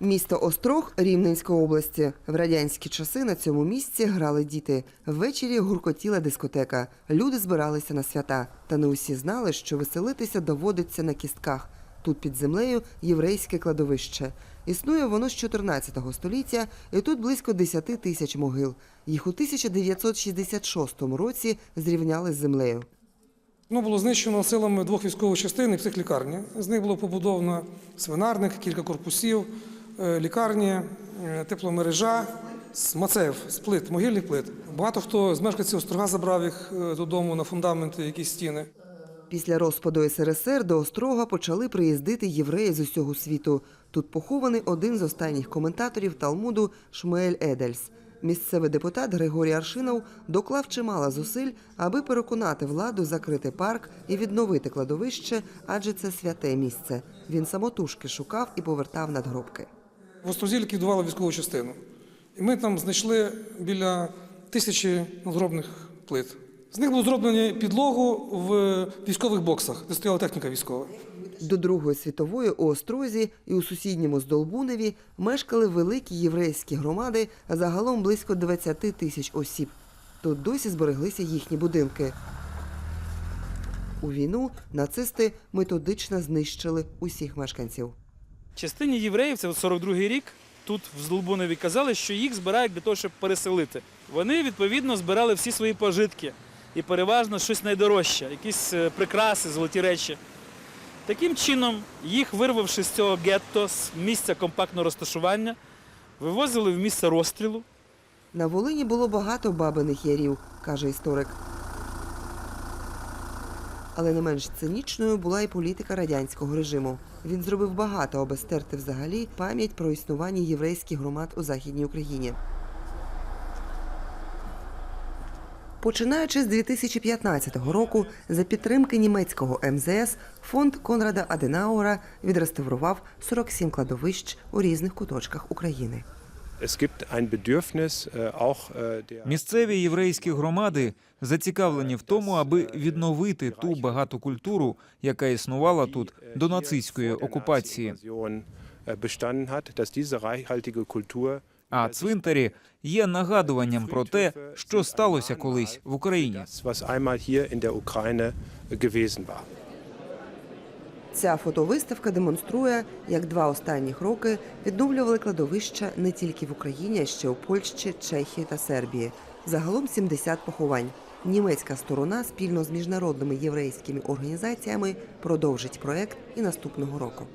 Місто Острог Рівненської області. В радянські часи на цьому місці грали діти. Ввечері гуркотіла дискотека. Люди збиралися на свята. Та не усі знали, що веселитися доводиться на кістках. Тут під землею єврейське кладовище. Існує воно з 14 століття, і тут близько 10 тисяч могил. Їх у 1966 році зрівняли з землею. Воно було знищено силами двох військових частин і психлікарні. З них було побудовано свинарник, кілька корпусів, лікарні, е, тепломережа, з мацев, з плит, могильних плит. Багато хто з мешканців острога забрав їх е, додому на фундаменти, якісь стіни. Після розпаду СРСР до Острога почали приїздити євреї з усього світу. Тут похований один з останніх коментаторів Талмуду Шмуель Едельс. Місцевий депутат Григорій Аршинов доклав чимало зусиль, аби переконати владу закрити парк і відновити кладовище, адже це святе місце. Він самотужки шукав і повертав надгробки. В Острозі ліквідували військову частину. І ми там знайшли біля тисячі надгробних плит. З них було зроблено підлогу в військових боксах, де стояла техніка військова. До Другої світової у Острозі і у сусідньому Здолбуневі мешкали великі єврейські громади, а загалом близько 20 тисяч осіб. Тут досі збереглися їхні будинки. У війну нацисти методично знищили усіх мешканців. Частині євреїв, це 42-й рік, тут в Здолбунові казали, що їх збирають для того, щоб переселити. Вони відповідно збирали всі свої пожитки і переважно щось найдорожче, якісь е, прикраси, золоті речі. Таким чином, їх вирвавши з цього гетто, з місця компактного розташування, вивозили в місце розстрілу. На Волині було багато бабиних ярів, каже історик. Але не менш цинічною була і політика радянського режиму. Він зробив багато, аби стерти взагалі пам'ять про існування єврейських громад у Західній Україні. Починаючи з 2015 року, за підтримки німецького МЗС, фонд Конрада Аденауера відреставрував 47 кладовищ у різних куточках України. Äh, äh, Місцеві єврейські громади зацікавлені в тому, аби відновити ту багату культуру, яка існувала тут до нацистської окупації. Äh, Kultur А цвинтарі є нагадуванням про те, що сталося колись в Україні. Ця фотовиставка демонструє, як два останніх роки відновлювали кладовища не тільки в Україні, а ще у Польщі, Чехії та Сербії. Загалом 70 поховань. Німецька сторона спільно з міжнародними єврейськими організаціями продовжить проект і наступного року.